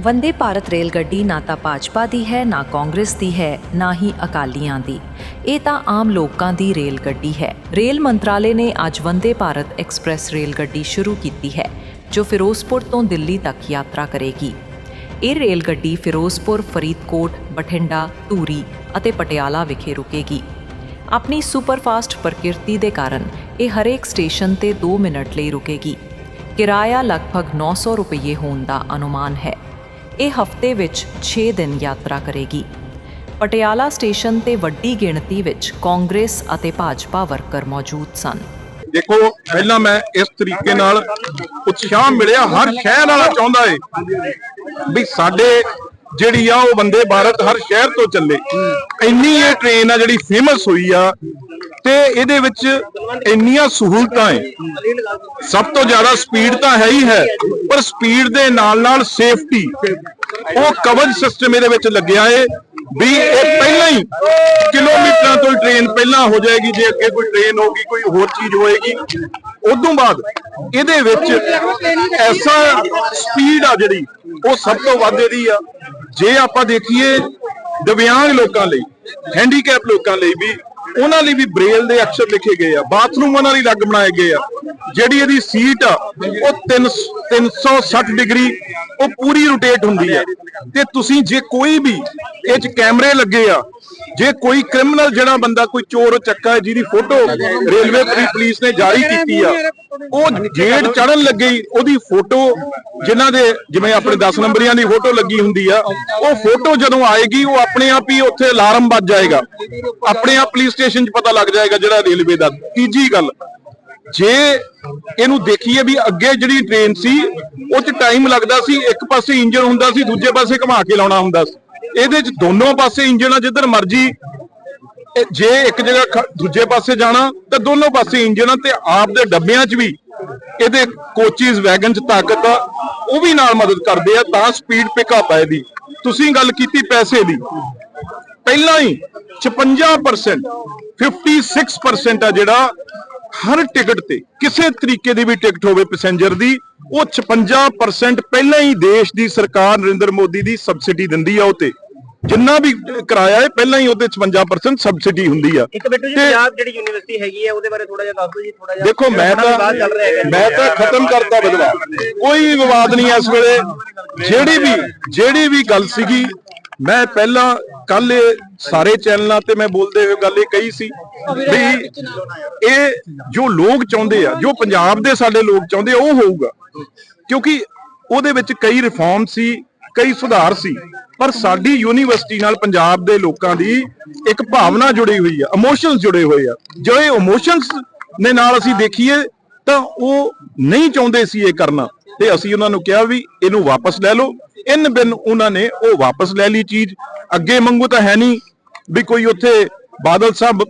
Vande Bharat rail ਗੱਡੀ ਨਾ ਤਾਂ ਭਾਜਪਾ ਦੀ ਹੈ, ਨਾ ਕਾਂਗਰਸ ਦੀ ਹੈ, ਨਾ ਹੀ ਅਕਾਲੀਆਂ ਦੀ। ਇਹ ਤਾਂ ਆਮ ਲੋਕਾਂ ਦੀ ਰੇਲ ਗੱਡੀ ਹੈ। ਰੇਲ ਮੰਤਰਾਲੇ ਨੇ ਅੱਜ ਵੰਦੇ ਭਾਰਤ ਐਕਸਪ੍ਰੈਸ ਰੇਲ ਗੱਡੀ ਸ਼ੁਰੂ ਕੀਤੀ ਹੈ, ਜੋ ਫਿਰੋਜ਼ਪੁਰ ਤੋਂ ਦਿੱਲੀ ਤੱਕ ਯਾਤਰਾ ਕਰੇਗੀ। ਇਹ ਰੇਲ ਗੱਡੀ ਫਿਰੋਜ਼ਪੁਰ, ਫਰੀਦਕੋਟ, ਬਠਿੰਡਾ, ਧੂਰੀ ਅਤੇ ਪਟਿਆਲਾ ਵਿਖੇ ਰੁਕੇਗੀ। ਆਪਣੀ ਸੁਪਰਫਾਸਟ ਪ੍ਰਕਿਰਤੀ ਦੇ ਕਾਰਨ ਇਹ ਹਰੇਕ ਸਟੇਸ਼ਨ ਤੇ 2 ਮਿੰਟ ਲਈ ਰੁਕੇਗੀ। ਕਿਰਾਇਆ ਲਗਭਗ 900 ਰੁਪਏ ਹੋਣ ਦਾ ਅਨੁਮਾਨ ਹੈ। ਇਹ ਹਫ਼ਤੇ ਵਿੱਚ 6 ਦਿਨ ਯਾਤਰਾ ਕਰੇਗੀ। ਪਟਿਆਲਾ ਸਟੇਸ਼ਨ ਤੇ ਵੱਡੀ ਗਿਣਤੀ ਵਿੱਚ ਕਾਂਗਰਸ ਅਤੇ ਭਾਜਪਾ ਵਰਕਰ ਮੌਜੂਦ ਸਨ। ਦੇਖੋ, ਪਹਿਲਾਂ ਮੈਂ ਇਸ ਤਰੀਕੇ ਨਾਲ ਉਤਸ਼ਾਹ ਮਿਲਿਆ, ਹਰ ਸ਼ਹਿਰ ਵਾਲਾ ਚਾਹੁੰਦਾ ਏ ਵੀ ਸਾਡੇ ਜਿਹੜੀ ਆ ਉਹ ਬੰਦੇ ਭਾਰਤ ਹਰ ਸ਼ਹਿਰ ਤੋਂ ਚੱਲੇ। ਇੰਨੀ ਇਹ ਟ੍ਰੇਨ ਆ ਜਿਹੜੀ ਫੇਮਸ ਹੋਈ ਆ ਤੇ ਇਹਦੇ ਵਿੱਚ ਇੰਨੀਆਂ ਸਹੂਲਤਾਂ ਏ ਸਭ ਤੋਂ ਜ਼ਿਆਦਾ ਸਪੀਡ ਤਾਂ ਹੈ ਹੀ ਹੈ, ਪਰ ਸਪੀਡ ਦੇ ਨਾਲ ਨਾਲ ਸੇਫਟੀ ਉਹ ਕਵਜ ਸਿਸਟਮ ਇਹਦੇ ਵਿੱਚ ਲੱਗਿਆ ਏ ਵੀ ਇਹ ਪਹਿਲਾਂ ਹੀ ਕਿਲੋਮੀਟਰਾਂ ਤੋਂ ਟ੍ਰੇਨ ਪਹਿਲਾਂ ਹੋ ਜਾਏਗੀ, ਜੇ ਅੱਗੇ ਕੋਈ ਟ੍ਰੇਨ ਹੋਗੀ ਕੋਈ ਹੋਰ ਚੀਜ਼ ਹੋਏਗੀ। ਉਦੋਂ ਬਾਅਦ ਇਹਦੇ ਵਿੱਚ ਐਸਾ ਸਪੀਡ ਆ ਜਿਹੜੀ ਉਹ ਸਭ ਤੋਂ ਵੱਧ ਇਹਦੀ ਆ। ਜੇ ਆਪਾਂ ਦੇਖੀਏ ਦਿਵਿਆਂਗ ਲੋਕਾਂ ਲਈ ਹੈਂਡੀਕੈਪ ਲੋਕਾਂ ਲਈ ਵੀ, ਉਹਨਾਂ ਲਈ ਵੀ ਬ੍ਰੇਲ ਦੇ ਅਕਸ਼ਰ ਲਿਖੇ ਗਏ ਆ, ਬਾਥਰੂਮ ਉਹਨਾਂ ਲਈ ਅਲੱਗ ਬਣਾਏ ਗਏ ਆ। ਜਿਹੜੀ ਇਹਦੀ ਸੀਟ ਆ, ਉਹ 3 360 ਡਿਗਰੀ, ਉਹ ਪੂਰੀ ਰੋਟੇਟ ਹੁੰਦੀ ਆ। ਤੇ ਤੁਸੀਂ ਜੇ ਕੋਈ ਵੀ, ਇਹ ਚ ਕੈਮਰੇ ਲੱਗੇ ਆ ਜੇ ਕੋਈ ਕ੍ਰਿਮੀਨਲ ਜਿਹੜਾ ਬੰਦਾ ਕੋਈ ਚੋਰ ਚੱਕਾ ਹੈ ਜਿਹਦੀ ਫੋਟੋ ਰੇਲਵੇ ਪੁਲਿ- ਪੁਲਿਸ ਨੇ ਜਾਰੀ ਕੀਤੀ ਆ ਉਹ ਗੇਟ ਚੜਨ ਲੱਗੇ ਉਹਦੀ ਫੋਟੋ ਜਿਨ੍ਹਾਂ ਦੇ ਜਿਵੇਂ ਆਪਣੇ 10 ਨੰਬਰੀਆਂ ਦੀ ਫੋਟੋ ਲੱਗੀ ਹੁੰਦੀ ਆ ਉਹ ਫੋਟੋ ਜਦੋਂ ਆਏਗੀ ਉਹ ਆਪਣੇ ਆਪ ਹੀ ਉੱਥੇ ਅਲਾਰਮ ਵੱਜ ਜਾਏਗਾ। ਆਪਣੇ ਆਪ ਪੁਲਿਸ ਸਟੇਸ਼ਨ 'ਚ ਪਤਾ ਲੱਗ ਜਾਏਗਾ ਜਿਹੜਾ ਰੇਲਵੇ ਦਾ। ਤੀਜੀ ਗੱਲ ਜੇ ਇਹਨੂੰ ਦੇਖੀਏ ਵੀ ਅੱਗੇ ਜਿਹੜੀ ਟ੍ਰੇਨ ਸੀ ਉਹ 'ਚ ਟਾਈਮ ਲੱਗਦਾ ਸੀ ਇੱਕ ਪਾਸੇ ਇੰਜਨ ਹੁੰਦਾ ਸੀ ਦੂਜੇ ਪਾਸੇ ਘੁਮਾ ਕੇ ਲਾਉਣਾ ਹੁੰਦਾ ਸੀ। ਇਹਦੇ 'ਚ ਦੋਨੋਂ ਪਾਸੇ ਇੰਜਣ ਆ, ਜਿੱਧਰ ਮਰਜ਼ੀ ਜੇ ਇੱਕ ਜਗ੍ਹਾ ਦੂਜੇ ਪਾਸੇ ਜਾਣਾ, ਤਾਂ ਦੋਨੋਂ ਪਾਸੇ ਇੰਜਨ ਆ ਤੇ ਆਪ ਦੇ ਡੱਬਿਆਂ 'ਚ ਵੀ ਇਹਦੇ ਕੋਚਿਸ ਵੈਗਨ 'ਚ ਤਾਕਤ ਆ, ਉਹ ਵੀ ਨਾਲ ਮਦਦ ਕਰਦੇ ਆ, ਤਾਂ ਸਪੀਡ ਪਿਕਅਪ ਆ ਇਹਦੀ। ਤੁਸੀਂ ਗੱਲ ਕੀਤੀ ਪੈਸੇ ਦੀ। ਪਹਿਲਾਂ ਹੀ 56% 56% ਆ ਜਿਹੜਾ ਹਰ ਟਿਕਟ ਤੇ, ਕਿਸੇ ਤਰੀਕੇ ਦੀ ਵੀ ਟਿਕਟ ਹੋਵੇ ਪੈਸੇਂਜਰ ਦੀ, ਉਹ 56% ਪਹਿਲਾਂ ਹੀ ਦੇਸ਼ ਦੀ ਸਰਕਾਰ ਨਰਿੰਦਰ ਮੋਦੀ ਦੀ ਸਬਸਿਡੀ ਦਿੰਦੀ ਆ ਉਹ ਤੇ। ਜਿੰਨਾ ਵੀ ਕਿਰਾਇਆ ਹੈ ਪਹਿਲਾਂ ਹੀ ਉਹਦੇ 56% ਸਬਸਿਡੀ ਹੁੰਦੀ ਆ। ਇੱਕ ਬਿੱਟੂ ਜੀ ਪੰਜਾਬ ਜਿਹੜੀ ਯੂਨੀਵਰਸਿਟੀ ਹੈਗੀ ਹੈ ਉਹਦੇ ਬਾਰੇ ਥੋੜਾ ਜਿਹਾ ਦੱਸ ਜੀ ਥੋੜਾ ਜਿਹਾ। ਦੇਖੋ ਮੈਂ ਤਾਂ ਮੈਂ ਤਾਂ ਖਤਮ ਕਰਤਾ ਵਿਵਾਦ ਕੋਈ ਵਿਵਾਦ ਨਹੀਂ ਇਸ ਵੇਲੇ। ਜਿਹੜੀ ਵੀ ਜਿਹੜੀ ਵੀ ਗੱਲ ਸੀਗੀ ਮੈਂ ਪਹਿਲਾਂ ਕੱਲ ਸਾਰੇ ਚੈਨਲਾਂ ਤੇ ਮੈਂ ਬੋਲਦੇ ਹੋਏ ਗੱਲ ਇਹ ਕਹੀ ਸੀ ਵੀ ਇਹ ਜੋ ਲੋਕ ਚਾਹੁੰਦੇ ਆ ਜੋ ਪੰਜਾਬ ਦੇ ਸਾਡੇ ਲੋਕ ਚਾਹੁੰਦੇ ਆ ਉਹ ਹੋਊਗਾ। ਕਿਉਂਕਿ ਉਹਦੇ ਵਿੱਚ ਕਈ ਰਿਫਾਰਮ ਸੀ ਕਈ ਸੁਧਾਰ ਸੀ, ਪਰ ਸਾਡੀ ਯੂਨੀਵਰਸਿਟੀ ਨਾਲ ਪੰਜਾਬ ਦੇ ਲੋਕਾਂ ਦੀ ਇੱਕ ਭਾਵਨਾ ਜੁੜੀ ਹੋਈ ਆ ਇਮੋਸ਼ਨਸ ਜੁੜੇ ਹੋਏ ਆ। ਜੋ ਇਹ ਇਮੋਸ਼ਨਸ ਨੇ ਨਾਲ ਅਸੀਂ ਦੇਖੀਏ, ਤਾਂ ਉਹ ਨਹੀਂ ਚਾਹੁੰਦੇ ਸੀ ਇਹ ਕਰਨਾ। ਤੇ ਅਸੀਂ ਉਹਨਾਂ ਨੂੰ ਕਿਹਾ ਵੀ ਇਹਨੂੰ ਵਾਪਸ ਲੈ ਲਓ। ਇਨ ਬਿਨ ਉਹਨਾਂ ਨੇ ਉਹ ਵਾਪਸ ਲੈ ਲਈ ਚੀਜ਼। ਅੱਗੇ ਮੰਗੂ ਤਾਂ ਹੈ ਨਹੀਂ ਵੀ ਕੋਈ ਉੱਥੇ ਬਾਦਲ ਸਾਹਿਬ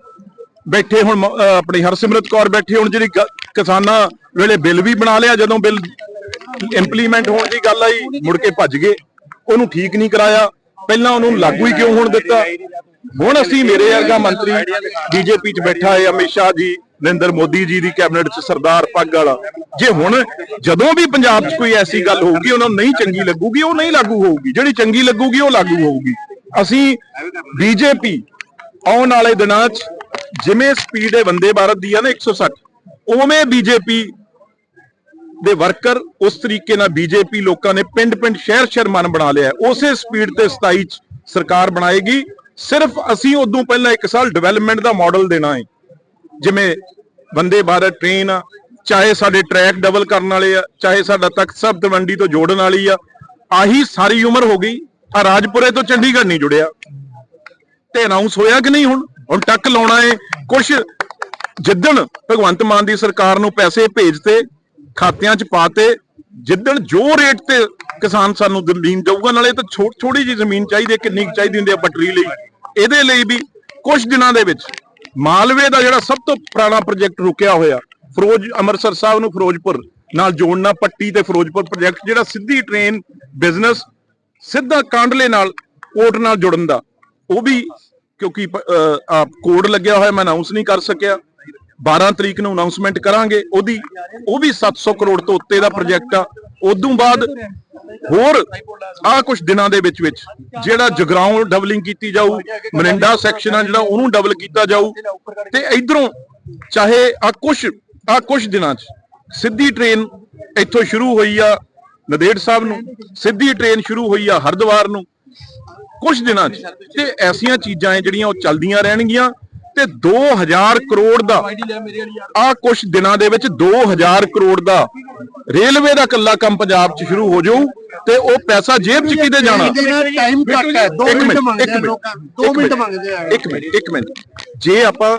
ਬੈਠੇ ਹੁਣ ਆਪਣੀ ਹਰਸਿਮਰਤ ਕੌਰ ਬੈਠੀ ਹੁਣ, ਜਿਹੜੀ ਕਿਸਾਨਾਂ ਵੇਲੇ ਬਿੱਲ ਵੀ ਬਣਾ ਲਿਆ, ਜਦੋਂ ਬਿੱਲ ਇੰਪਲੀਮੈਂਟ ਹੋਣ ਦੀ ਗੱਲ ਆਈ, ਮੁੜ ਕੇ ਭੱਜ ਗਏ। ਉਹਨੂੰ ਠੀਕ ਨਹੀਂ ਕਰਾਇਆ। ਪਹਿਲਾਂ ਉਹਨੂੰ ਲਾਗੂ ਹੀ ਕਿਉਂ ਹੋਣ ਦਿੱਤਾ? ਹੁਣ ਅਸੀਂ ਮੇਰੇ ਵਰਗਾ ਮੰਤਰੀ ਬੀਜੇਪੀ 'ਚ ਬੈਠਾ ਹੈ ਅਮਿਤ ਸ਼ਾਹ ਜੀ, ਨਰਿੰਦਰ ਮੋਦੀ ਜੀ ਦੀ ਕੈਬਨਿਟ 'ਚ ਸਰਦਾਰ ਪੱਗ ਵਾਲਾ। ਜੇ ਹੁਣ ਜਦੋਂ ਵੀ ਪੰਜਾਬ 'ਚ ਕੋਈ ਐਸੀ ਗੱਲ ਹੋਊਗੀ, ਉਹਨਾਂ ਨੂੰ ਨਹੀਂ ਚੰਗੀ ਲੱਗੂਗੀ, ਉਹ ਨਹੀਂ ਲਾਗੂ ਹੋਊਗੀ। ਜਿਹੜੀ ਚੰਗੀ ਲੱਗੂਗੀ, ਉਹ ਲਾਗੂ ਹੋਊਗੀ। ਅਸੀਂ ਬੀਜੇਪੀ ਆਉਣ ਵਾਲੇ ਦਿਨਾਂ 'ਚ ਜਿਵੇਂ ਸਪੀਡ ਹੈ ਵੰਦੇ ਭਾਰਤ ਦੀ ਆ ਨਾ 160 ਉਵੇਂ ਬੀਜੇਪੀ ਦੇ ਵਰਕਰ ਉਸ ਤਰੀਕੇ ਨਾਲ ਬੀਜੇਪੀ ਲੋਕਾਂ ਨੇ ਪਿੰਡ-ਪਿੰਡ, ਸ਼ਹਿਰ-ਸ਼ਹਿਰ ਮਨ ਬਣਾ ਲਿਆ ਉਸੇ ਸਪੀਡ ਤੇ 27 ਚ ਸਰਕਾਰ ਬਣਾਏਗੀ। ਸਿਰਫ ਅਸੀਂ ਉਦੋਂ ਪਹਿਲਾਂ ਇੱਕ ਸਾਲ ਡਿਵੈਲਪਮੈਂਟ ਦਾ ਮਾਡਲ ਦੇਣਾ ਹੈ। ਜਿਵੇਂ ਵੰਦੇ ਭਾਰਤ ਟ੍ਰੇਨ ਆ, ਚਾਹੇ ਸਾਡੇ ਟਰੈਕ ਡਬਲ ਕਰਨ ਵਾਲੇ ਆ, ਚਾਹੇ ਸਾਡਾ ਤਖਤ ਸਾਹਿਬ ਤਵੰਡੀ ਤੋਂ ਜੋੜਨ ਵਾਲੀ ਆ, ਆਹੀ ਸਾਰੀ ਉਮਰ ਹੋ ਗਈ। ਆ ਰਾਜਪੁਰੇ ਤੋਂ ਚੰਡੀਗੜ੍ਹ ਨਹੀਂ ਜੁੜਿਆ। ਤੇ ਅਨਾਉਂਸ ਹੋਇਆ ਕਿ ਨਹੀਂ ਹੁਣ? ਹੁਣ ਟੱਕ ਲਾਉਣਾ ਏ ਕੁਛ ਜਿੱਦਣ ਭਗਵੰਤ ਮਾਨ ਦੀ ਸਰਕਾਰ ਨੂੰ ਪੈਸੇ ਭੇਜਤੇ ਖਾਤਿਆਂ 'ਚ ਪਾਤੇ ਜਿੱਦਣ ਜੋ ਰੇਟ ਤੇ ਕਿਸਾਨ ਸਾਨੂੰ ਜ਼ਮੀਨ ਦਊਗਾ, ਨਾਲੇ ਤਾਂ ਥੋੜੀ ਜਿਹੀ ਜ਼ਮੀਨ ਚਾਹੀਦੀ ਹੈ, ਕਿੰਨੀ ਕੁ ਚਾਹੀਦੀ ਹੁੰਦੀ ਹੈ ਪਟਰੀ ਲਈ। ਇਹਦੇ ਲਈ ਵੀ ਕੁਝ ਦਿਨਾਂ ਦੇ ਵਿੱਚ ਮਾਲਵੇ ਦਾ ਜਿਹੜਾ ਸਭ ਤੋਂ ਪੁਰਾਣਾ ਪ੍ਰੋਜੈਕਟ ਰੁਕਿਆ ਹੋਇਆ, ਫਿਰੋਜ਼ ਅੰਮ੍ਰਿਤਸਰ ਸਾਹਿਬ ਨੂੰ ਫਿਰੋਜ਼ਪੁਰ, ਨਾਲ ਜੋੜਨਾ ਪੱਟੀ ਤੇ ਫਿਰੋਜ਼ਪੁਰ ਪ੍ਰੋਜੈਕਟ ਜਿਹੜਾ ਸਿੱਧੀ ਟ੍ਰੇਨ ਬਿਜ਼ਨਸ ਸਿੱਧਾ ਕਾਂਡਲੇ ਨਾਲ, ਕੋਟ ਨਾਲ ਜੁੜਨ ਦਾ। ਉਹ ਵੀ ਕਿਉਂਕਿ ਕੋਡ ਲੱਗਿਆ ਹੋਇਆ, ਮੈਂ ਅਨਾਉਂਸ ਨਹੀਂ ਕਰ ਸਕਿਆ। 12 ਤਰੀਕ ਨੂੰ ਅਨਾਉਂਸਮੈਂਟ ਕਰਾਂਗੇ, ਉਹਦੀ ਉਹ ਵੀ 700 ਕਰੋੜ ਤੋਂ ਉੱਤੇ ਦਾ ਪ੍ਰੋਜੈਕਟ ਆ। ਉਦੋਂ ਬਾਅਦ ਹੋਰ ਆ ਕੁਝ ਦਿਨਾਂ ਦੇ ਵਿੱਚ ਵਿੱਚ ਜਿਹੜਾ ਜਗਰਾਉਂ ਡਬਲਿੰਗ ਕੀਤੀ ਜਾਊ ਮਰਿੰਡਾ ਸੈਕਸ਼ਨ ਆ ਜਿਹੜਾ ਉਹਨੂੰ ਡਬਲ ਕੀਤਾ ਜਾਊ। ਤੇ ਇਧਰੋਂ ਚਾਹੇ ਆ ਕੁਝ ਆ ਕੁਝ ਦਿਨਾਂ 'ਚ ਸਿੱਧੀ ਟ੍ਰੇਨ ਇੱਥੋਂ ਸ਼ੁਰੂ ਹੋਈ ਆ ਨਦੇੜ ਸਾਹਿਬ ਨੂੰ, ਸਿੱਧੀ ਟ੍ਰੇਨ ਸ਼ੁਰੂ ਹੋਈ ਆ ਹਰਿਦੁਆਰ ਨੂੰ। ਕੁਝ ਦਿਨਾਂ 'ਚ ਤੇ ਐਸੀਆਂ ਚੀਜ਼ਾਂ ਹੈ ਜਿਹੜੀਆਂ ਉਹ ਚੱਲਦੀਆਂ ਰਹਿਣਗੀਆਂ। ਤੇ 2000 ਕਰੋੜ ਦਾ। ਆ ਕੁਝ ਦਿਨਾਂ ਦੇ ਵਿੱਚ 2000 ਕਰੋੜ ਦਾ ਰੇਲਵੇ ਦਾ ਕੱਲਾ ਕੰਮ ਪੰਜਾਬ 'ਚ ਸ਼ੁਰੂ ਹੋ ਜਾਊ ਤੇ ਉਹ ਪੈਸਾ ਜੇਬ 'ਚ ਕਿਤੇ ਜਾਣਾ? ਟਾਈਮ ਘੱਟ ਹੈ 2 ਇੱਕ ਮਿੰਟ ਮੰਗਦੇ ਇੱਕ ਆ ਮਿੰਟ, ਲੋਕਾਂ ਇੱਕ 2 ਮਿੰਟ ਮਿੰਟ, ਮੰਗਦੇ ਆ ਇੱਕ ਮਿੰਟ ਇੱਕ ਮਿੰਟ। ਜੇ ਆਪਾਂ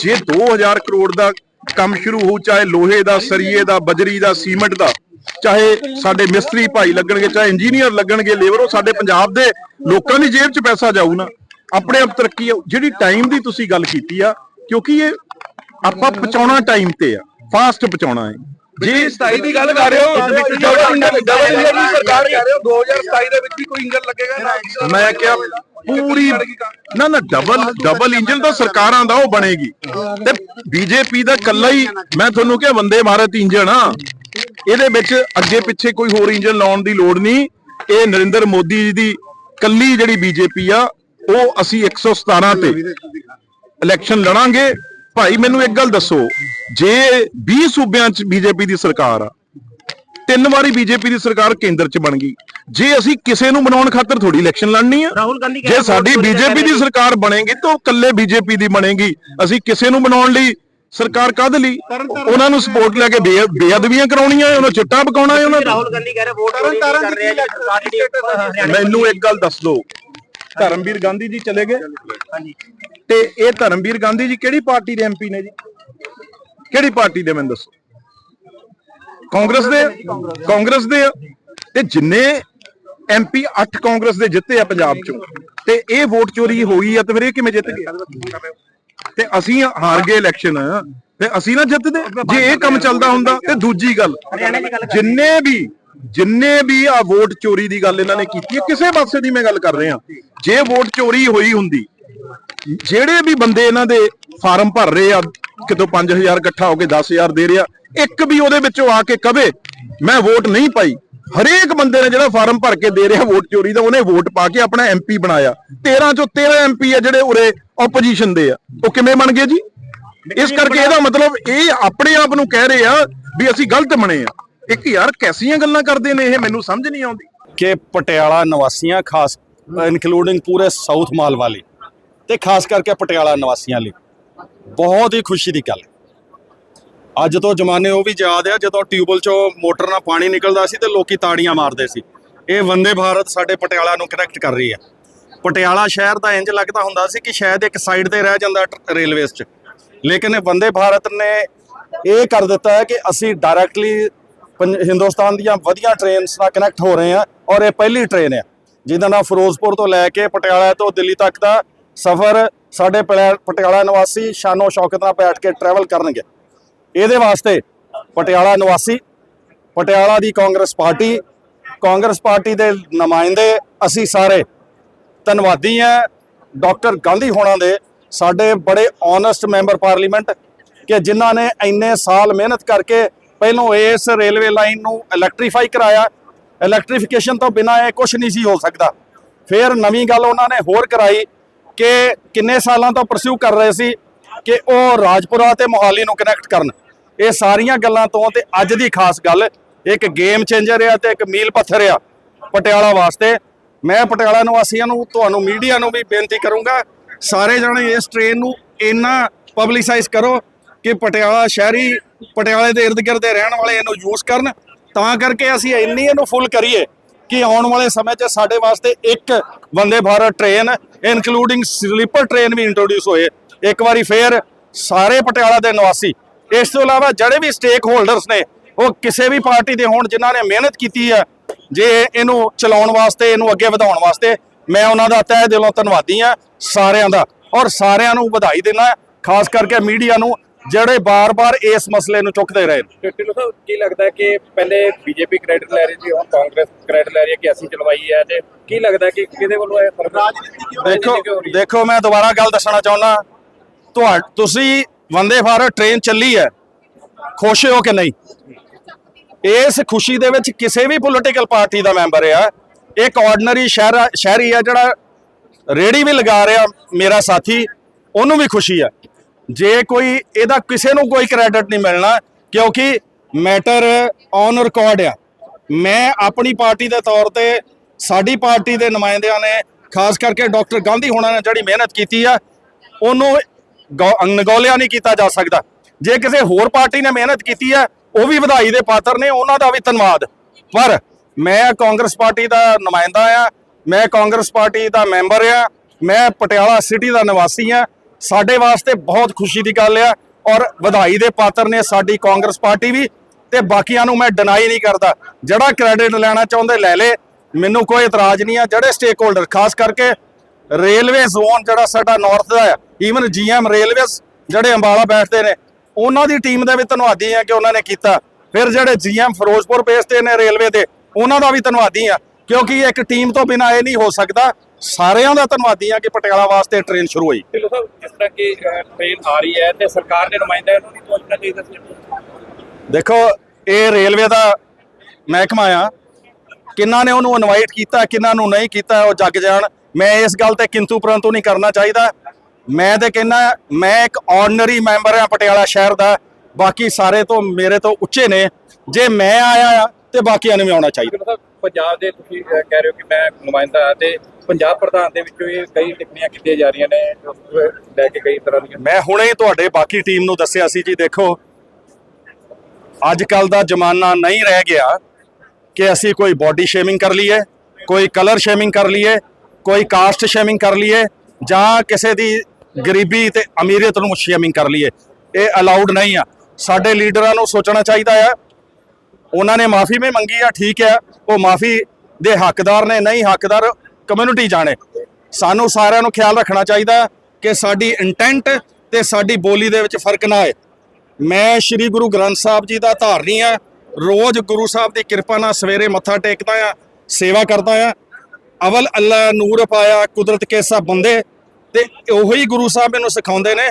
ਜੇ 2000 ਕਰੋੜ ਦਾ ਕੰਮ ਸ਼ੁਰੂ ਹੋ ਚਾਹੇ ਲੋਹੇ ਦਾ ਸਰੀਏ ਦਾ ਬਜਰੀ ਦਾ ਸੀਮੈਂਟ ਦਾ ਚਾਹੇ ਸਾਡੇ ਮਿਸਤਰੀ ਭਾਈ ਲੱਗਣਗੇ ਚਾਹੇ ਇੰਜੀਨੀਅਰ ਲੱਗਣਗੇ ਲੇਬਰ ਉਹ ਸਾਡੇ ਪੰਜਾਬ ਦੇ ਲੋਕਾਂ ਦੀ ਜੇਬ 'ਚ ਪੈਸਾ ਜਾਊ ਨਾ। ਆਪਣੇ ਆਪ ਤਰੱਕੀ ਆਊ। ਜਿਹੜੀ ਟਾਈਮ ਦੀ ਤੁਸੀਂ ਗੱਲ ਕੀਤੀ ਆ ਕਿਉਂਕਿ ਇਹ ਆਪਾਂ ਪਹੁੰਚਾਉਣਾ ਟਾਈਮ ਤੇ ਆ ਫਾਸਟ ਪਹੁੰਚਾਉਣਾ ਹੈ। ਜੇ 27 ਦੀ ਗੱਲ ਕਰ ਰਹੇ ਹੋ ਡਬਲ ਦੀ ਸਰਕਾਰ ਕਹਿ ਰਹੇ ਹੋ 2027 ਦੇ ਵਿੱਚ ਵੀ ਕੋਈ ਇੰਜਨ ਲੱਗੇਗਾ ਮੈਂ ਕਿਹਾ ਪੂਰੀ ਨਾ ਨਾ ਡਬਲ ਡਬਲ ਇੰਜਨ ਤਾਂ ਸਰਕਾਰਾਂ ਦਾ ਉਹ ਬਣੇਗੀ। ਤੇ ਬੀਜੇਪੀ ਦਾ ਕੱਲਾ ਹੀ ਮੈਂ ਤੁਹਾਨੂੰ ਕਿਹਾ ਵੰਦੇ ਭਾਰਤ ਇੰਜਨ ਆ। ਇਹਦੇ ਵਿੱਚ ਅੱਗੇ ਪਿੱਛੇ ਕੋਈ ਹੋਰ ਇੰਜਨ ਲਾਉਣ ਦੀ ਲੋੜ ਨਹੀਂ। ਇਹ ਨਰਿੰਦਰ ਮੋਦੀ ਜੀ ਦੀ ਕੱਲੀ ਜਿਹੜੀ ਬੀਜੇਪੀ ਆ ਉਹ ਅਸੀਂ 117 ਤੇ ਇਲੈਕਸ਼ਨ ਲੜਾਂਗੇ। ਭਾਈ ਮੈਨੂੰ ਇੱਕ ਗੱਲ ਦੱਸੋ। ਜੇ 20 ਸੂਬਿਆਂ 'ਚ ਬੀਜੇਪੀ ਦੀ ਸਰਕਾਰ ਆ ਤਿੰਨ ਵਾਰੀ ਬੀਜੇਪੀ ਦੀ ਸਰਕਾਰ ਕੇਂਦਰ 'ਚ ਬਣ ਗਈ ਜੇ ਅਸੀਂ ਕਿਸੇ ਨੂੰ ਬਣਾਉਣ ਖਾਤਰ ਥੋੜੀ ਇਲੈਕਸ਼ਨ ਲੜਨੀ ਆ ਰਾਹੁਲ ਗਾਂਧੀ ਕਹਿ ਜੇ ਸਾਡੀ ਬੀਜੇਪੀ ਦੀ ਸਰਕਾਰ ਬਣੇਗੀ ਤਾਂ ਉਹ ਇਕੱਲੇ ਬੀਜੇਪੀ ਦੀ ਬਣੇਗੀ। ਅਸੀਂ ਕਿਸੇ ਨੂੰ ਬਣਾਉਣ ਲਈ ਸਰਕਾਰ ਕਾਹਦੇ ਲਈ। ਉਹਨਾਂ ਨੂੰ ਸਪੋਰਟ ਲੈ ਕੇ ਬੇ- ਬੇਅਦਬੀਆਂ ਕਰਾਉਣੀਆਂ ਹੈ, ਉਹਨਾਂ ਚਿੱਟਾ ਪਕਾਉਣਾ ਹੈ ਉਹਨਾਂ ਰਾਹੁਲ ਗਾਂਧੀ ਕਹਿ ਰਹੇ ਵੋਟ ਚੋਰੀ ਨਹੀਂ ਕਰ ਰਹੇ ਆ ਜੀ ਸਰਕਾਰ ਜਿਹੜੀ ਹਰਿਆਣੇ ਮੈਨੂੰ ਇੱਕ ਗੱਲ ਦੱਸ ਦਿਓ। ਧਰਮਵੀਰ ਗਾਂਧੀ ਜੀ ਚਲੇ ਗਏ। ਹਾਂਜੀ ਤੇ ਇਹ ਧਰਮਵੀਰ ਗਾਂਧੀ ਜੀ ਕਿਹੜੀ ਪਾਰਟੀ ਦੇ ਐਮਪੀ ਨੇ ਜੀ? ਕਿਹੜੀ ਪਾਰਟੀ ਦੇ ਮੈਨੂੰ ਦੱਸੋ? ਕਾਂਗਰਸ ਦੇ ਕਾਂਗਰਸ ਦੇ। ਤੇ ਜਿੰਨੇ ਐਮਪੀ 8 ਕਾਂਗਰਸ ਦੇ ਜਿੱਤੇ ਆ ਪੰਜਾਬ ਚੋਂ, ਤੇ ਇਹ ਵੋਟ ਚੋਰੀ ਹੋਈ ਆ ਤੇ ਫਿਰ ਇਹ ਕਿਵੇਂ ਜਿੱਤ ਗਏ? ਤੇ ਅਸੀਂ ਹਾਰ ਗਏ ਇਲੈਕਸ਼ਨ, ਤੇ ਅਸੀਂ ਨਾ ਜਿੱਤਦੇ। ਜੇ ਇਹ ਕੰਮ ਚੱਲਦਾ ਹੁੰਦਾ ਤੇ ਦੂਜੀ ਗੱਲ, ਜਿੰਨੇ ਵੀ ਜਿੰਨੇ ਵੀ ਆ ਵੋਟ ਚੋਰੀ ਦੀ ਗੱਲ ਇਹਨਾਂ ਨੇ ਕੀਤੀ ਹੈ, ਕਿਸੇ ਪਾਸੇ ਦੀ ਮੈਂ ਗੱਲ ਕਰ ਰਿਹਾ। ਜੇ ਵੋਟ ਚੋਰੀ ਹੋਈ ਹੁੰਦੀ, ਜਿਹੜੇ ਵੀ ਬੰਦੇ ਇਹਨਾਂ ਦੇ ਫਾਰਮ ਭਰ ਰਹੇ ਆ, ਕਿਤੋਂ 5000 ਇਕੱਠਾ ਹੋ ਕੇ 10000 ਦੇ ਰਿਹਾ, ਇੱਕ ਵੀ ਉਹਦੇ ਵਿੱਚੋਂ ਆ ਕੇ ਕਵੇ, ਮੈਂ ਵੋਟ ਨਹੀਂ ਪਾਈ। ਹਰੇਕ ਬੰਦੇ ਨੇ ਜਿਹੜਾ ਫਾਰਮ ਭਰ ਕੇ ਦੇ ਰਿਹਾ ਵੋਟ ਚੋਰੀ ਦਾ, ਉਹਨੇ ਵੋਟ ਪਾ ਕੇ ਆਪਣਾ ਐਮਪੀ ਬਣਾਇਆ। 13 ਚੋਂ 13 ਐਮਪੀ ਆ ਜਿਹੜੇ ਉਰੇ ਆਪੋਜੀਸ਼ਨ ਦੇ ਆ। ਉਹ ਕਿਵੇਂ ਬਣ ਗਏ ਜੀ? ਇਸ ਕਰਕੇ ਇਹਦਾ ਮਤਲਬ ਇਹ ਆਪਣੇ ਆਪ ਨੂੰ ਕਹਿ ਰਹੇ ਆ ਵੀ ਅਸੀਂ ਗਲਤ ਬਣੇ ਆ। ਇੱਕ ਯਾਰ ਕੈਸੀਆਂ ਗੱਲਾਂ ਕਰਦੇ ਨੇ ਇਹ, ਮੈਨੂੰ ਸਮਝ ਨਹੀਂ ਆਉਂਦੀ। ਕਿ ਪਟਿਆਲਾ ਨਿਵਾਸੀਆਂ ਖਾਸ ਇਨਕਲੂਡਿੰਗ ਪੂਰੇ ਸਾਊਥ ਮਾਲਵਾ ਲਈ ਤੇ ਖਾਸ ਕਰਕੇ ਪਟਿਆਲਾ ਨਿਵਾਸੀਆਂ ਲਈ ਬਹੁਤ ਹੀ ਖੁਸ਼ੀ ਦੀ ਗੱਲ। ਅੱਜ ਤੋਂ ਜ਼ਮਾਨੇ ਉਹ ਵੀ ਯਾਦ ਆ, ਜਦੋਂ ਟਿਊਬਲ ਚੋਂ ਮੋਟਰ ਨਾਲ ਪਾਣੀ ਨਿਕਲਦਾ ਸੀ ਤੇ ਲੋਕੀ ਤਾੜੀਆਂ ਮਾਰਦੇ ਸੀ। ਇਹ ਵੰਦੇ ਭਾਰਤ ਸਾਡੇ ਪਟਿਆਲਾ ਨੂੰ ਕਨੈਕਟ ਕਰ ਰਹੀ ਹੈ ਪਟਿਆਲਾ ਸ਼ਹਿਰ ਦਾ ਇੰਜ ਲੱਗਦਾ ਹੁੰਦਾ ਸੀ ਕਿ ਸ਼ਾਇਦ ਇੱਕ ਸਾਈਡ ਤੇ ਰਹਿ ਜਾਂਦਾ ਰੇਲਵੇਜ਼ 'ਚ। ਲੇਕਿਨ ਇਹ ਵੰਦੇ ਭਾਰਤ ਨੇ ਇਹ ਕਰ ਦਿੱਤਾ ਹੈ ਕਿ ਅਸੀਂ ਡਾਇਰੈਕਟਲੀ ਹਿੰਦੁਸਤਾਨ ਦੀਆਂ ਵਧੀਆ ਟ੍ਰੇਨਸ ਨਾਲ ਕਨੈਕਟ ਹੋ ਰਹੇ ਹਾਂ ਔਰ ਇਹ ਪਹਿਲੀ ਟ੍ਰੇਨ ਹੈ ਜਿਹਦਾ ਨਾਮ ਫਿਰੋਜ਼ਪੁਰ ਤੋਂ ਲੈ ਕੇ ਪਟਿਆਲਾ ਤੋਂ ਦਿੱਲੀ ਤੱਕ ਦਾ ਸਫ਼ਰ ਸਾਡੇ ਪਟਿਆ- ਪਟਿਆਲਾ ਨਿਵਾਸੀ ਸ਼ਾਨੋ ਸ਼ੌਕਤ ਨਾਲ ਬੈਠ ਕੇ ਟਰੈਵਲ ਕਰਨਗੇ। ਇਹਦੇ ਵਾਸਤੇ ਪਟਿਆਲਾ ਨਿਵਾਸੀ, ਪਟਿਆਲਾ ਦੀ ਕਾਂਗਰਸ ਪਾਰਟੀ ਕਾਂਗਰਸ ਪਾਰਟੀ ਦੇ ਨੁਮਾਇੰਦੇ, ਅਸੀਂ ਸਾਰੇ ਧੰਨਵਾਦੀ ਹਾਂ ਡਾਕਟਰ ਗਾਂਧੀ ਹੋਣਾ ਦੇ। ਸਾਡੇ ਬੜੇ ਓਨੈਸਟ ਮੈਂਬਰ ਪਾਰਲੀਮੈਂਟ ਕਿ ਜਿਨ੍ਹਾਂ ਨੇ ਇੰਨੇ ਸਾਲ ਮਿਹਨਤ ਕਰਕੇ ਪਹਿਲੋਂ ਇਸ ਰੇਲਵੇ ਲਾਈਨ ਨੂੰ ਇਲੈਕਟ੍ਰੀਫਾਈ ਕਰਾਇਆ। ਇਲੈਕਟ੍ਰੀਫਿਕੇਸ਼ਨ ਤੋਂ ਬਿਨਾ ਇਹ ਕੁਝ ਨਹੀਂ ਸੀ ਹੋ ਸਕਦਾ। ਫਿਰ ਨਵੀਂ ਗੱਲ ਉਹਨਾਂ ਨੇ ਹੋਰ ਕਰਾਈ ਕਿ ਕਿੰਨੇ ਸਾਲਾਂ ਤੋਂ ਪਰਸਿਊ ਕਰ ਰਹੇ ਸੀ ਕਿ ਉਹ ਰਾਜਪੁਰਾ ਤੇ ਮੋਹਾਲੀ ਨੂੰ ਕਨੈਕਟ ਕਰਨ। ਇਹ ਸਾਰੀਆਂ ਗੱਲਾਂ ਤੋਂ ਤੇ ਅੱਜ ਦੀ ਖਾਸ ਗੱਲ, ਇੱਕ ਗੇਮ ਚੇਂਜਰ ਆ ਤੇ ਇੱਕ ਮੀਲ ਪੱਥਰ ਆ ਪਟਿਆਲਾ ਵਾਸਤੇ। ਮੈਂ ਪਟਿਆਲਾ ਨਿਵਾਸੀਆਂ ਨੂੰ, ਤੁਹਾਨੂੰ ਮੀਡੀਆ ਨੂੰ ਵੀ ਬੇਨਤੀ ਕਰੂੰਗਾ, ਸਾਰੇ ਜਣੇ ਇਸ ਟ੍ਰੇਨ ਨੂੰ ਇੰਨਾ ਪਬਲਿਸਾਈਜ਼ ਕਰੋ ਕਿ ਪਟਿਆਲਾ ਸ਼ਹਿਰੀ ਪਟਿਆਲੇ ਦੇ ਇਰਦ ਗਿਰਦ ਦੇ ਰਹਿਣ ਵਾਲੇ ਇਹਨੂੰ ਯੂਜ਼ ਕਰਨ, ਤਾਂ ਕਰਕੇ ਅਸੀਂ ਇੰਨੀ ਇਹਨੂੰ ਫੁੱਲ ਕਰੀਏ ਕਿ ਆਉਣ ਵਾਲੇ ਸਮੇਂ 'ਚ ਸਾਡੇ ਵਾਸਤੇ ਇੱਕ Vande Bharat train including sleeper train ਵੀ ਇੰਟਰੋਡਿਊਸ ਹੋਏ। ਇੱਕ ਵਾਰੀ ਫੇਰ ਸਾਰੇ ਪਟਿਆਲਾ ਦੇ ਨਿਵਾਸੀ, ਇਸ ਤੋਂ ਇਲਾਵਾ ਜਿਹੜੇ ਵੀ ਸਟੇਕ ਹੋਲਡਰਸ ਨੇ, ਉਹ ਕਿਸੇ ਵੀ ਪਾਰਟੀ ਦੇ ਹੋਣ ਜਿਨ੍ਹਾਂ ਨੇ ਮਿਹਨਤ ਕੀਤੀ ਹੈ, ਜੇ ਇਹਨੂੰ ਚਲਾਉਣ ਵਾਸਤੇ, ਇਹਨੂੰ ਅੱਗੇ ਵਧਾਉਣ ਵਾਸਤੇ, ਮੈਂ ਉਹਨਾਂ ਦਾ ਤਹਿ ਦਿਲੋਂ ਧੰਨਵਾਦੀ ਹਾਂ, ਸਾਰਿਆਂ ਦਾ। ਔਰ ਸਾਰਿਆਂ ਨੂੰ ਵਧਾਈ ਦਿੰਦਾ ਖਾਸ ਕਰਕੇ ਮੀਡੀਆ ਨੂੰ ਜਿਹੜੇ ਬਾਰ-ਬਾਰ ਇਸ ਮਸਲੇ ਨੂੰ ਚੁੱਕਦੇ ਰਹੇ ਨੇ। ਢਿੱਲੋਂ ਸਾਹਿਬ ਕੀ ਲੱਗਦਾ ਹੈ ਕਿ ਪਹਿਲੇ ਬੀਜੇਪੀ ਕ੍ਰੈਡਿਟ ਲੈ ਰਹੀ ਸੀ ਹੁਣ ਕਾਂਗਰਸ ਕ੍ਰੈਡਿਟ ਲੈ ਰਹੀ ਹੈ ਕਿ ਅਸੀਂ ਚਲਵਾਈ ਹੈ ਤੇ ਕੀ ਲੱਗਦਾ ਹੈ ਕਿ ਕਿਹਦੇ ਵੱਲੋਂ ਇਹ ਰਾਜਨੀਤੀ ਦੇਖੋ ਦੇਖੋ ਮੈਂ ਦੁਬਾਰਾ ਗੱਲ ਦੱਸਣਾ ਚਾਹੁੰਦਾ ਤੁਹਾ ਤੁਸੀਂ ਵੰਦੇ ਭਾਰਤ ਟ੍ਰੇਨ ਚੱਲੀ ਹੈ ਖੁਸ਼ ਹੋ ਕਿ ਨਹੀਂ? ਇਸ ਖੁਸ਼ੀ ਦੇ ਵਿੱਚ ਕਿਸੇ ਵੀ ਪੋਲੀਟੀਕਲ ਪਾਰਟੀ ਦਾ ਮੈਂਬਰ ਆ ਇੱਕ ਆਰਡੀਨਰੀ ਸ਼ਹਿਰ ਸ਼ਹਿਰੀ ਆ ਜਿਹੜਾ ਰੇੜੀ ਵੀ ਲਗਾ ਰਿਹਾ ਮੇਰਾ ਸਾਥੀ ਉਹਨੂੰ ਵੀ ਖੁਸ਼ੀ ਆ। ਜੇ ਕੋਈ ਇਹਦਾ ਕਿਸੇ ਨੂੰ ਕੋਈ ਕ੍ਰੈਡਿਟ ਨਹੀਂ ਮਿਲਣਾ, ਕਿਉਂਕਿ ਮੈਟਰ ਔਨ ਰਿਕਾਰਡ ਆ। ਮੈਂ ਆਪਣੀ ਪਾਰਟੀ ਦੇ ਤੌਰ ਤੇ ਸਾਡੀ ਪਾਰਟੀ ਦੇ ਨੁਮਾਇੰਦਿਆਂ ਨੇ, ਖਾਸ ਕਰਕੇ ਡਾਕਟਰ ਗਾਂਧੀ ਹੋਣਾ ਨੇ ਜਿਹੜੀ ਮਿਹਨਤ ਕੀਤੀ ਆ, ਉਹਨੂੰ ਗੌ- ਨਗੌਲਿਆ ਨਹੀਂ ਕੀਤਾ ਜਾ ਸਕਦਾ। ਜੇ ਕਿਸੇ ਹੋਰ ਪਾਰਟੀ ਨੇ ਮਿਹਨਤ ਕੀਤੀ ਆ, ਉਹ ਵੀ ਵਧਾਈ ਦੇ ਪਾਤਰ ਨੇ, ਉਹਨਾਂ ਦਾ ਵੀ ਧੰਨਵਾਦ। ਪਰ ਮੈਂ ਕਾਂਗਰਸ ਪਾਰਟੀ ਦਾ ਨੁਮਾਇੰਦਾ ਆ, ਮੈਂ ਕਾਂਗਰਸ ਪਾਰਟੀ ਦਾ ਮੈਂਬਰ ਆ, ਮੈਂ ਪਟਿਆਲਾ ਸਿਟੀ ਦਾ ਨਿਵਾਸੀ ਆ ਸਾਡੇ ਵਾਸਤੇ ਬਹੁਤ ਖੁਸ਼ੀ ਦੀ ਗੱਲ ਆ ਔਰ ਵਧਾਈ ਦੇ ਪਾਤਰ ਨੇ ਸਾਡੀ ਕਾਂਗਰਸ ਪਾਰਟੀ ਵੀ ਤੇ ਬਾਕੀਆਂ ਨੂੰ ਮੈਂ ਡਿਨਾਈ ਨਹੀਂ ਕਰਦਾ। ਜਿਹੜਾ ਕ੍ਰੈਡਿਟ ਲੈਣਾ ਚਾਹੁੰਦੇ ਲੈ ਲੇ। ਮੈਨੂੰ ਕੋਈ ਇਤਰਾਜ਼ ਨਹੀਂ ਆ। ਜਿਹੜੇ ਸਟੇਕ ਹੋਲਡਰ ਖਾਸ ਕਰਕੇ ਰੇਲਵੇ ਜ਼ੋਨ ਜਿਹੜਾ ਸਾਡਾ ਨਾਰਥ ਦਾ ਆ ਈਵਨ ਜੀਐਮ ਰੇਲਵੇਜ਼ ਜਿਹੜੇ ਅੰਬਾਲਾ ਬੈਠਦੇ ਨੇ, ਉਹਨਾਂ ਦੀ ਟੀਮ ਦੇ ਵੀ ਧੰਨਵਾਦੀ ਆ ਕਿ ਉਹਨਾਂ ਨੇ ਕੀਤਾ। ਫਿਰ ਜਿਹੜੇ ਜੀਐਮ ਫਿਰੋਜ਼ਪੁਰ ਬੇਸ ਤੇ ਨੇ ਰੇਲਵੇ ਦੇ, ਉਹਨਾਂ ਦਾ ਵੀ ਧੰਨਵਾਦੀ ਆ। ਕਿਉਂਕਿ ਇੱਕ ਟੀਮ ਤੋਂ ਬਿਨਾਂ ਇਹ ਨਹੀਂ ਹੋ ਸਕਦਾ ਸਾਰਿਆਂ ਦਾ ਧੰਨਵਾਦੀ ਆ ਕਿ ਪਟਿਆਲਾ ਵਾਸਤੇ ਟ੍ਰੇਨ ਸ਼ੁਰੂ ਹੋਈ। ਢਿੱਲੋਂ ਸਾਹਿਬ ਜਿਸ ਤਰ੍ਹਾਂ ਕਿ ਟ੍ਰੇਨ ਆ ਰਹੀ ਹੈ ਤੇ ਸਰਕਾਰ ਦੇ ਨੁਮਾਇੰਦਿਆਂ ਨੂੰ ਨਹੀਂ ਪਹੁੰਚਣਾ ਚਾਹੀਦਾ ਸੀ। ਦੇਖੋ ਇਹ ਰੇਲਵੇ ਦਾ ਮਹਿਕਮਾ ਆ। ਕਿੰਨਾ ਨੇ ਉਹਨੂੰ ਇਨਵਾਈਟ ਕੀਤਾ ਕਿੰਨਾ ਨੂੰ ਨਹੀਂ ਕੀਤਾ ਉਹ ਜੱਗ ਜਾਣ। ਮੈਂ ਇਸ ਗੱਲ ਤੇ ਕਿੰਤੂ ਪਰੰਤੂ ਨਹੀਂ ਕਰਨਾ ਚਾਹੀਦਾ। ਮੈਂ ਤੇ ਕਹਿੰਦਾ ਮੈਂ ਇੱਕ ਆਰਡੀਨਰੀ ਮੈਂਬਰ ਆ ਪਟਿਆਲਾ ਸ਼ਹਿਰ ਦਾ। ਬਾਕੀ ਸਾਰੇ ਤੋਂ ਮੇਰੇ ਤੋਂ ਉੱਚੇ ਨੇ। ਜੇ ਮੈਂ ਆਇਆ ਤੇ ਬਾਕੀਆਂ ਨੂੰ ਵੀ ਆਉਣਾ ਚਾਹੀਦਾ। ਪੰਜਾਬ ਦੇ ਤੁਸੀਂ ਕਹਿ ਰਹੇ ਹੋ ਕਿ ਮੈਂ ਨੁਮਾਇੰਦਾ ਤੇ ਪੰਜਾਬ ਪ੍ਰਧਾਨ ਦੇ ਵਿੱਚੋਂ ਇਹ ਕਈ ਟਿੱਪਣੀਆਂ ਕੀਤੀਆਂ ਜਾ ਰਹੀਆਂ ਨੇ ਲੈ ਕੇ ਕਈ ਤਰ੍ਹਾਂ ਦੀਆਂ। ਮੈਂ ਹੁਣੇ ਹੀ ਤੁਹਾਡੇ ਬਾਕੀ ਟੀਮ ਨੂੰ ਦੱਸਿਆ ਸੀ ਜੀ, ਦੇਖੋ ਅੱਜ ਕੱਲ ਦਾ ਜ਼ਮਾਨਾ ਨਹੀਂ ਰਹਿ ਗਿਆ ਕਿ ਅਸੀਂ ਕੋਈ ਬਾਡੀ ਸ਼ੇਮਿੰਗ ਕਰ ਲਈਏ, ਕੋਈ ਕਲਰ ਸ਼ੇਮਿੰਗ ਕਰ ਲਈਏ, ਕੋਈ ਕਾਸਟ ਸ਼ੇਮਿੰਗ ਕਰ ਲਈਏ, ਜਾਂ ਕਿਸੇ ਦੀ ਗਰੀਬੀ ਤੇ ਅਮੀਰੀਅਤ ਨੂੰ ਸ਼ੇਮਿੰਗ ਕਰ ਲਈਏ। ਇਹ ਅਲਾਉਡ ਨਹੀਂ ਆ। ਸਾਡੇ ਲੀਡਰਾਂ ਨੂੰ ਸੋਚਣਾ ਚਾਹੀਦਾ ਆ, ਉਹਨਾਂ ਨੇ ਮਾਫੀ ਵੀ ਮੰਗੀ ਆ, ਠੀਕ ਆ, ਉਹ ਮਾਫੀ ਦੇ ਹੱਕਦਾਰ ਨੇ, ਨਹੀਂ ਹੱਕਦਾਰ ਕਮਿਊਨਿਟੀ ਜਾਣੇ। ਸਾਨੂੰ ਸਾਰਿਆਂ ਨੂੰ ਖਿਆਲ ਰੱਖਣਾ ਚਾਹੀਦਾ ਕਿ ਸਾਡੀ ਇੰਟੈਂਟ ਤੇ ਸਾਡੀ ਬੋਲੀ ਦੇ ਵਿੱਚ ਫ਼ਰਕ ਨਾ ਆਏ। ਮੈਂ ਸ੍ਰੀ ਗੁਰੂ ਗ੍ਰੰਥ ਸਾਹਿਬ ਜੀ ਦਾ ਧਾਰਨੀ ਆ। ਰੋਜ਼ ਗੁਰੂ ਸਾਹਿਬ ਦੀ ਕਿਰਪਾ ਨਾਲ ਸਵੇਰੇ ਮੱਥਾ ਟੇਕਦਾ ਆ, ਸੇਵਾ ਕਰਦਾ ਆ। ਅਵਲ ਅੱਲਾ ਨੂਰ ਪਾਇਆ, ਕੁਦਰਤ ਕੇ ਸਭ ਬੰਦੇ। ਤੇ ਉਹੀ ਗੁਰੂ ਸਾਹਿਬ ਮੈਨੂੰ ਸਿਖਾਉਂਦੇ ਨੇ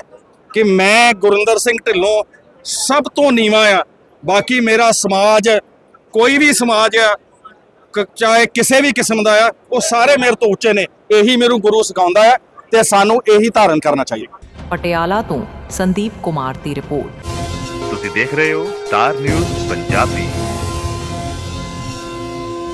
ਕਿ ਮੈਂ ਗੁਰਿੰਦਰ ਸਿੰਘ ਢਿੱਲੋਂ ਸਭ ਤੋਂ ਨੀਵਾਂ ਆ। ਬਾਕੀ ਮੇਰਾ ਸਮਾਜ, ਕੋਈ ਵੀ ਸਮਾਜ ਆ ਚਾਹੇ ਕਿਸੇ ਵੀ ਕਿਸਮ ਦਾ ਆ ਉਹ ਸਾਰੇ ਮੇਰੇ ਤੋਂ ਉੱਚੇ ਨੇ। ਇਹੀ ਮੈਨੂੰ ਗੁਰੂ ਸਿਖਾਉਂਦਾ ਆ ਤੇ ਸਾਨੂੰ ਇਹੀ ਧਾਰਨ ਕਰਨਾ ਚਾਹੀਦਾ। ਪਟਿਆਲਾ ਤੋਂ ਸੰਦੀਪ ਕੁਮਾਰ ਦੀ ਰਿਪੋਰਟ। ਤੁਸੀਂ ਦੇਖ ਰਹੇ ਹੋ ਸਟਾਰ ਨਿਊਜ਼ ਪੰਜਾਬੀ।